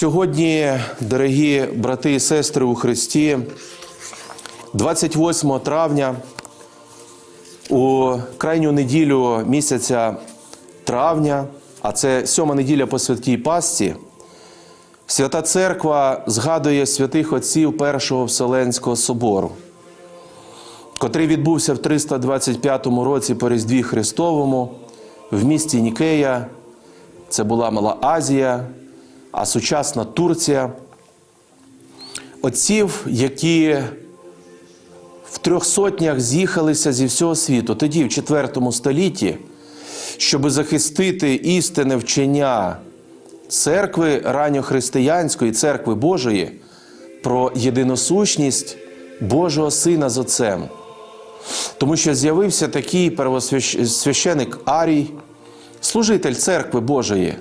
Сьогодні, дорогі брати і сестри у Христі, 28 травня, у крайню неділю місяця травня, а це сьома неділя по святій Пасці, Свята Церква згадує святих отців Першого Вселенського собору, котрий відбувся в 325 році по Різдві Христовому в місті Нікея. Це була Мала Азія, а сучасна Турція. Отців, які в трьох сотнях з'їхалися зі всього світу, тоді, в IV столітті, щоб захистити істинне вчення церкви ранньохристиянської, церкви Божої про єдиносущність Божого Сина з Отцем. Тому що з'явився такий первосвященик Арій, служитель церкви Божої,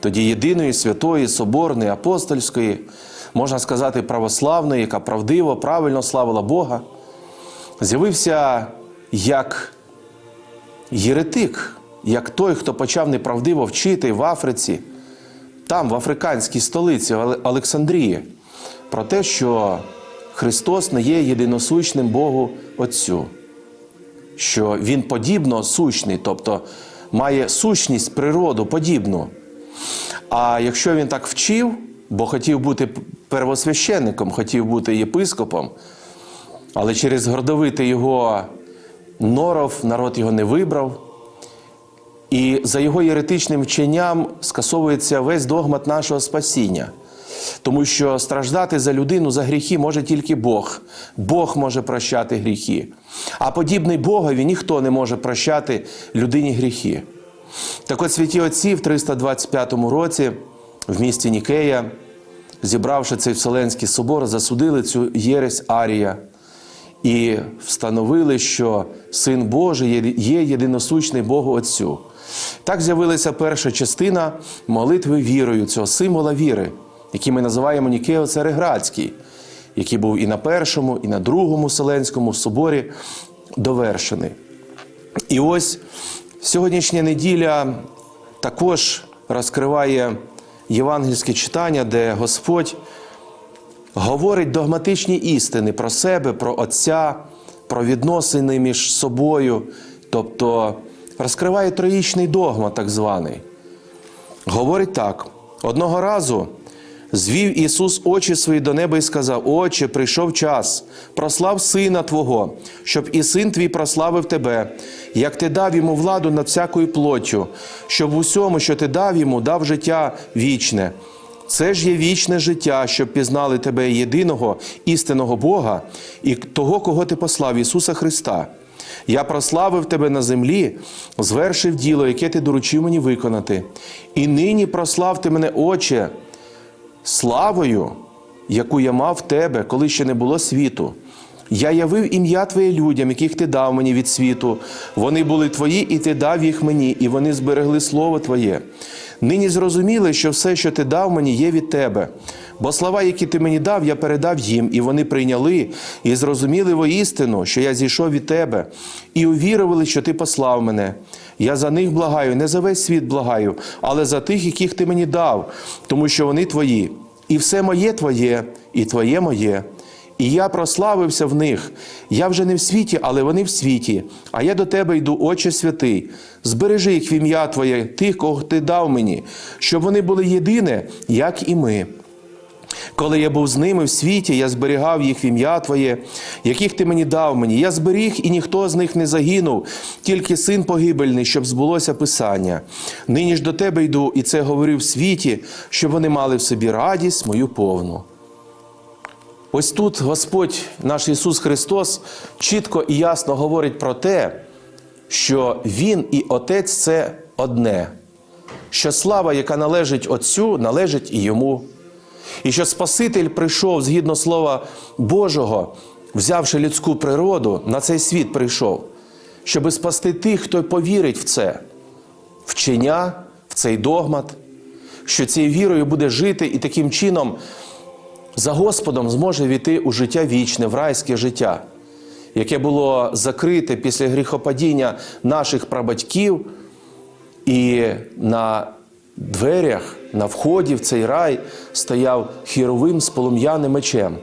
тоді єдиної, святої, соборної, апостольської, можна сказати, православної, яка правдиво, правильно славила Бога, з'явився як єретик, як той, хто почав неправдиво вчити в Африці, там, в африканській столиці Олександрії, про те, що Христос не є єдиносущним Богу Отцю, що Він подібно сущний, тобто має сущність, природу подібну. А якщо він так вчив, бо хотів бути первосвященником, хотів бути єпископом, але через гордовитий його норов народ його не вибрав. І за його єретичним вченням скасовується весь догмат нашого спасіння. Тому що страждати за людину за гріхи може тільки Бог. Бог може прощати гріхи. А подібний Богові ніхто не може прощати людині гріхи. Так от святі отці в 325 році в місті Нікея, зібравши цей Вселенський собор, засудили цю єресь Арія і встановили, що Син Божий є єдиносущний Богу Отцю. Так з'явилася перша частина молитви вірою, цього символа віри, який ми називаємо Нікео Цареградський, який був і на першому, і на другому Вселенському соборі довершений. І ось сьогоднішня неділя також розкриває євангельське читання, де Господь говорить догматичні істини про себе, про Отця, про відносини між собою, тобто розкриває троїчний догма, так званий. Говорить так: одного разу звів Ісус очі свої до неба і сказав: Отче, прийшов час, прослав Сина Твого, щоб і син твій прославив Тебе, як ти дав йому владу над всякою плоттю, щоб усьому, що ти дав йому, дав життя вічне. Це ж є вічне життя, щоб пізнали тебе єдиного істинного Бога і того, кого ти послав, Ісуса Христа. Я прославив тебе на землі, звершив діло, яке ти доручив мені виконати. І нині прославте мене, Отче, славою, яку я мав в тебе, коли ще не було світу. Я явив ім'я Твоє людям, яких ти дав мені від світу. Вони були твої, і ти дав їх мені, і вони зберегли слово Твоє. Нині зрозуміли, що все, що ти дав мені, є від тебе. Бо слова, які ти мені дав, я передав їм, і вони прийняли і зрозуміли воістину, що я зійшов від тебе, і увірували, що ти послав мене. Я за них благаю, не за весь світ благаю, але за тих, яких ти мені дав, тому що вони твої. І все моє твоє, і твоє моє. І я прославився в них. Я вже не в світі, але вони в світі. А я до тебе йду, Отче святий. Збережи їх в ім'я Твоє, тих, кого ти дав мені, щоб вони були єдине, як і ми. Коли я був з ними в світі, я зберігав їх в ім'я Твоє, яких ти мені дав мені. Я зберіг, і ніхто з них не загинув, тільки син погибельний, щоб збулося Писання. Нині ж до тебе йду, і це говорив в світі, щоб вони мали в собі радість мою повну. Ось тут Господь, наш Ісус Христос, чітко і ясно говорить про те, що Він і Отець це одне, що слава, яка належить Отцю, належить і йому. І що Спаситель прийшов згідно Слова Божого, взявши людську природу, на цей світ прийшов, щоби спасти тих, хто повірить в це, вчення, в цей догмат, що цією вірою буде жити і таким чином за Господом зможе війти у життя вічне, в райське життя, яке було закрите після гріхопадіння наших прабатьків, і на дверях, на вході в цей рай стояв хіровим з полум'яним мечем.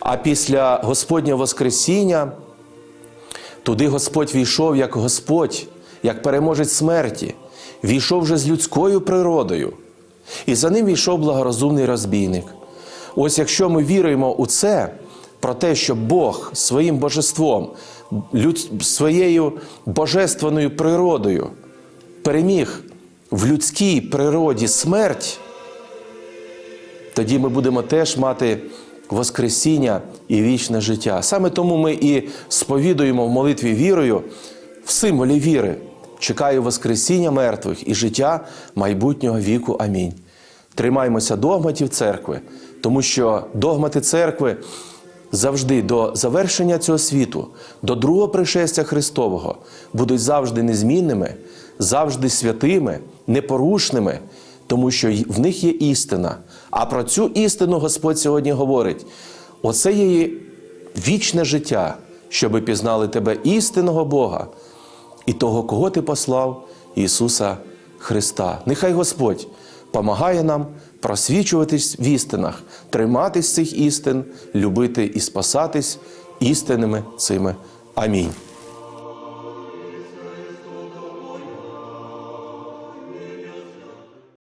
А після Господнього Воскресіння туди Господь війшов як Господь, як переможець смерті, війшов вже з людською природою. І за ним війшов благорозумний розбійник. Ось якщо ми віруємо у це, про те, що Бог своїм божеством, своєю божественною природою переміг в людській природі смерть, тоді ми будемо теж мати Воскресіння і вічне життя. Саме тому ми і сповідуємо в молитві вірою в символі віри. Чекаю Воскресіння мертвих і життя майбутнього віку. Амінь. Тримаймося догматів церкви, тому що догмати церкви завжди до завершення цього світу, до другого пришестя Христового будуть завжди незмінними, завжди святими, непорушними, тому що в них є істина. А про цю істину Господь сьогодні говорить: оце є вічне життя, щоби пізнали тебе істинного Бога і того, кого ти послав, Ісуса Христа. Нехай Господь помагає нам просвічуватись в істинах, триматись цих істин, любити і спасатись істинними цими. Амінь.